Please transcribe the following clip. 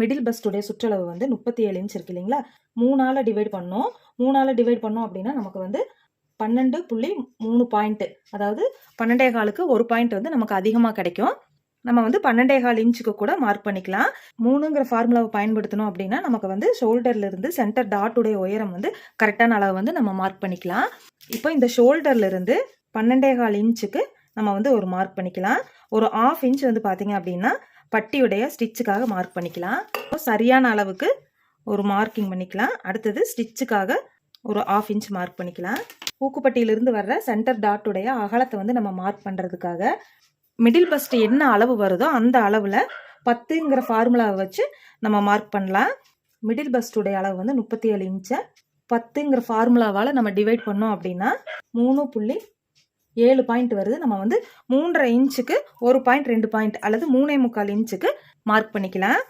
Middle பஸ்டுடைய சுற்றளவு வந்து முப்பத்தி ஏழு இன்ச் இருக்கு இல்லைங்களா? மூணால் டிவைட் பண்ணோம். மூணால் டிவைட் பண்ணோம் அப்படின்னா நமக்கு வந்து பன்னெண்டு புள்ளி மூணு பாயிண்ட்டு அதாவது பன்னெண்டே காலுக்கு ஒரு பாயிண்ட் வந்து நமக்கு அதிகமாக கிடைக்கும். நம்ம வந்து பன்னெண்டே கால் இன்ச்சுக்கு கூட மார்க் பண்ணிக்கலாம். மூணுங்கிற ஃபார்முலாவை பயன்படுத்தணும் அப்படின்னா நமக்கு வந்து ஷோல்டர்லேருந்து சென்டர் டாட்டுடைய உயரம் வந்து கரெக்டான அளவு வந்து நம்ம மார்க் பண்ணிக்கலாம். இப்போ இந்த ஷோல்டர்லேருந்து பன்னெண்டே கால் இன்ச்சுக்கு நம்ம வந்து ஒரு மார்க் பண்ணிக்கலாம். ஒரு ஆஃப் இன்ச் வந்து பார்த்தீங்க அப்படின்னா பட்டியுடைய ஸ்டிச்சுக்காக மார்க் பண்ணிக்கலாம். இப்போ சரியான அளவுக்கு ஒரு மார்க்கிங் பண்ணிக்கலாம். அடுத்தது ஸ்டிச்சுக்காக ஒரு ஆஃப் இன்ச் மார்க் பண்ணிக்கலாம். பூக்குப்பட்டியிலிருந்து வர்ற சென்டர் டாட்டுடைய அகலத்தை வந்து நம்ம மார்க் பண்ணுறதுக்காக மிடில் பஸ்ட் என்ன அளவு வருதோ அந்த அளவில் பத்துங்கிற ஃபார்முலாவை வச்சு நம்ம மார்க் பண்ணலாம். மிடில் பஸ்டுடைய அளவு வந்து முப்பத்தி ஏழு இன்ச்சை பத்துங்கிற ஃபார்முலாவால் நம்ம டிவைட் பண்ணோம் அப்படின்னா மூணு புள்ளி ஏழு பாயிண்ட் வருது. நம்ம வந்து மூன்றரை இன்ச்சுக்கு ஒரு பாயிண்ட் ரெண்டு பாயிண்ட் அல்லது மூணே முக்கால் இன்ச்சுக்கு மார்க் பண்ணிக்கலாம்.